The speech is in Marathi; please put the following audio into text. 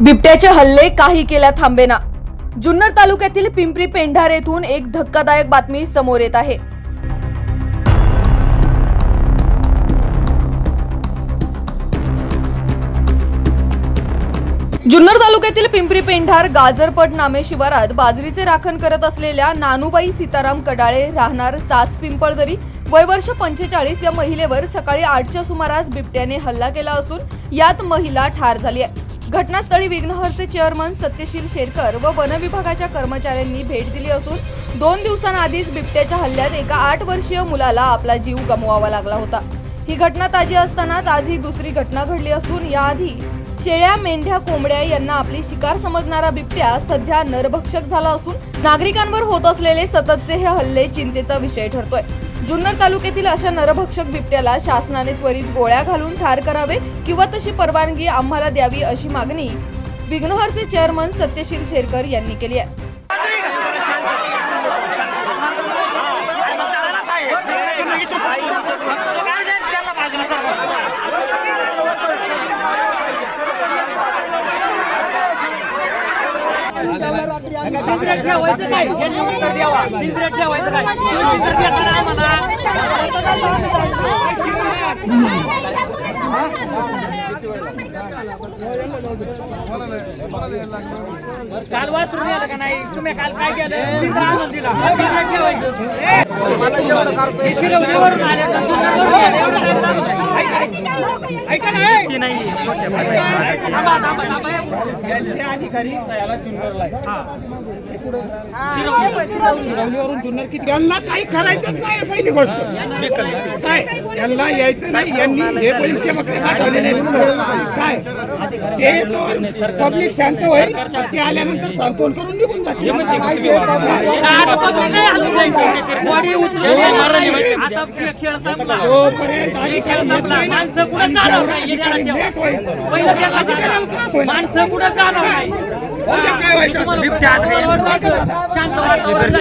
बिबट्याचे हल्ले काही केल्या थांबेना. जुन्नर तालुक्यातील पिंपरी पेंढार येथून एक धक्कादायक बातमी समोर येत आहे. जुन्नर तालुक्यातील पिंपरी पेंढार गाजरपट नामे शिवारात बाजरीचे राखण करत असलेल्या नानूबाई सीताराम कडाळे राहणार चास पिंपळदरी वय वर्ष पंचेचाळीस या महिलेवर सकाळी आठच्या सुमारास बिबट्याने हल्ला केला असून यात महिला ठार झाली आहे. घटनास्थळी विघ्नहरचे चेअरमन सत्यशील शेरकर व वन विभागाच्या कर्मचाऱ्यांनी भेट दिली असून दोन दिवसांआधीच बिबट्याच्या हल्ल्यात एका आठ वर्षीय मुलाला आपला जीव गमवावा लागला होता. ही घटना ताजी असतानाच आज ही दुसरी घटना घडली असून याआधी शेळ्या मेंढ्या कोंबड्या यांना आपली शिकार समजणारा बिबट्या सध्या नरभक्षक झाला असून नागरिकांवर होत असलेले सततचे हे हल्ले चिंतेचा विषय ठरतोय. जुन्नर तालुक्यातील अशा नरभक्षक बिबट्याला शासनाने त्वरित गोळ्या घालून ठार करावे किंवा तशी परवानगी आम्हाला द्यावी अशी मागणी विघ्नहरचे चेअरमन सत्यशील शेरकर यांनी केली आहे. ठेवायचं काय यांनी उत्तर द्यावा ठेवायचं काय काल आलं का नाही? तुम्ही काल काय केलं? ठेवायचं. शिरवलीवरून आले अधिकारी याला जुन्नरला शिरवलीवरून जुन्नर किती यांना काही करायचंच नाही पहिली गोष्ट काय यांना यायचं नाही यांनी हे परीक्षा बघते काय ते पब्लिक शांत होईल ते आल्यानंतर सांत्वन करून निघून जाते आता खेळ- संपला. हे खेळ संपला. माणसं कुठं चालव नाही हे. पहिलं. माणसं कुठं नाही शांत वातावरण.